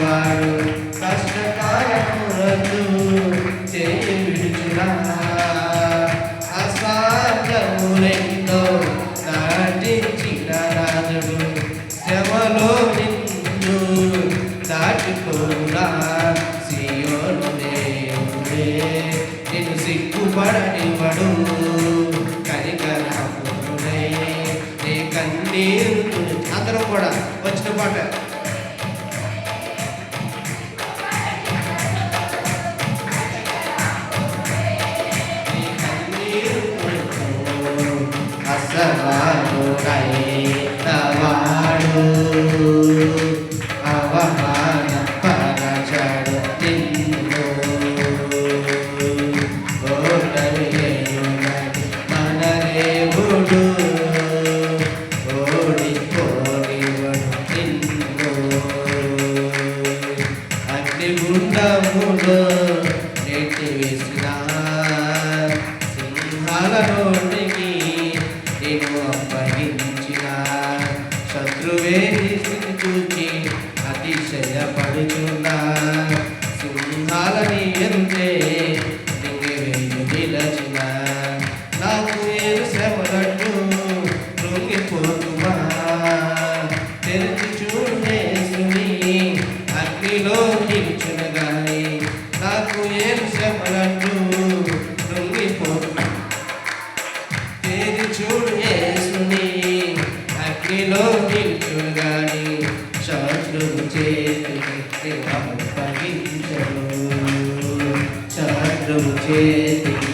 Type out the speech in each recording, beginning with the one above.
వాడు కష్టకాలములందు చేయి విడుచునా అసాధ్యములెందో దాటించిన రాజుడు శ్రమలో నిన్ను దాటిపోరా సియోను దేవుడే నిన్ను సిగ్గుపడనివ్వడు కనికరాపుడే నీ కన్నీరు అందరం కూడా వచ్చిన పాట. สลาโตไก శత్రువే చూచి అతిశయపడుచున్నా సింహాలని ఎరుటే నింగివేయు నిలచిన. నాకు ఏరు శ్రమలట్టు కృంగిపోతుమా తెరిచి చూడేసుని అగ్నిలో నిల్చునగాని నాకు ఏరు శ్రమలట్టు అగ్నిలో నిల్చుగాని శత్రువు చేతికి అప్పగించడు శత్రువు చేతికి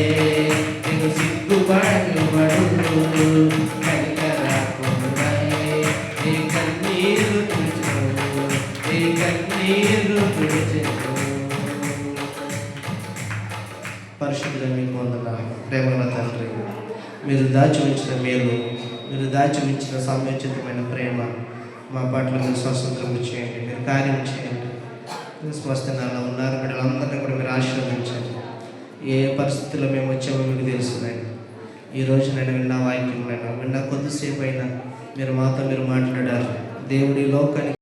దేవుడే సిగ్గుపడనివ్వడు కనికరాకుడే నీ కన్నీరు తుడిచెను నీ కన్నీరు తుడిచెను మీకు వందన ప్రేమల తండ్రి మీరు దాచి ఉంచిన మేలు మీరు దాచి ఉంచిన సమయోచితమైన ప్రేమ మా పట్ల మీరు స్వతంత్రం చేయండి మీరు కార్యం చేయండి. స్వస్థనాలు ఉన్నారు బిడ్డలందరినీ కూడా మీరు ఆశీర్వదించండి. ఏ పరిస్థితుల్లో మేము వచ్చామో మీకు తెలుసునండి ఈ రోజు నేను విన్న వాక్యం విన్న కొద్దిసేపు అయినా మీరు మాతో మీరు మాట్లాడారు. దేవుడి లోకానికి